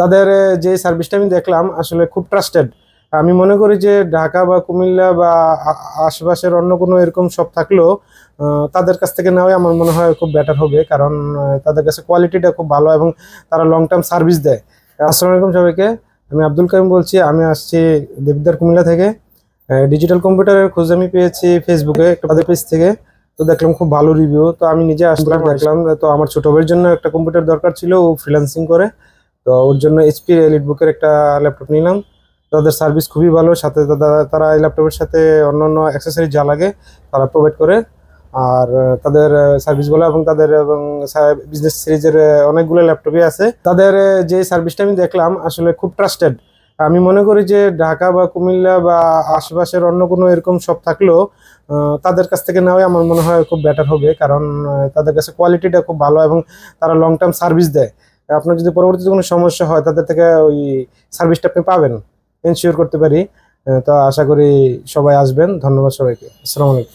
তাদের যে সার্ভিসটা আমি দেখলাম, আসলে খুব ট্রাস্টেড আমি মনে করি যে ঢাকা বা কুমিল্লা বা আশেপাশের অন্য কোনো এরকম শপ থাকলেও তাদের কাছ থেকে নেওয়াই আমার মনে হয় খুব বেটার হবে, কারণ তাদের কাছে কোয়ালিটিটা খুব ভালো এবং তারা লং টার্ম সার্ভিস দেয়। আসসালামু আলাইকুম সবাইকে, আমি আব্দুল কাইম বলছি, আমি আসছি দেবদার কুমিল্লা থেকে। ডিজিটাল কম্পিউটারের খোঁজ আমি পেয়েছি ফেসবুকে একটা তাদের পেজ থেকে। তো দেখলাম খুব ভালো রিভিউ তো আমি নিজে আসলাম, দেখলাম তো আমার ছোট ভাইয়ের জন্য একটা কম্পিউটার দরকার ছিল, ও ফ্রিল্যান্সিং করে। তো ওর জন্য এইচপি এলিট বুকের একটা ল্যাপটপ নিলাম। তাদের সার্ভিস খুবই ভালো, সাথে তারা- এই ল্যাপটপের সাথে অন্য অন্য অ্যাক্সেসরি যা লাগে, তারা প্রোভাইড করে। আর তাদের সার্ভিসগুলো এবং তাদের, এবং বিজনেস সিরিজের অনেকগুলো ল্যাপটপই আছে। তাদের যে সার্ভিসটা আমি দেখলাম, আসলে খুব ট্রাস্টেড আমি মনে করি যে ঢাকা বা কুমিল্লা বা আশেপাশের অন্য কোনো এরকম শপ থাকলেও তাদের কাছ থেকে নেওয়াই আমার মনে হয় খুব বেটার হবে। কারণ তাদের কাছে কোয়ালিটিটা খুব ভালো এবং তারা লং টার্ম সার্ভিস দেয়। আপনার যদি পরবর্তীতে কোনো সমস্যা হয়, তাদের থেকে ওই সার্ভিসটা আপনি পাবেন এনশিওর করতে পারি। তো আশা করি সবাই আসবেন। ধন্যবাদ সবাইকে। আসসালামু আলাইকুম।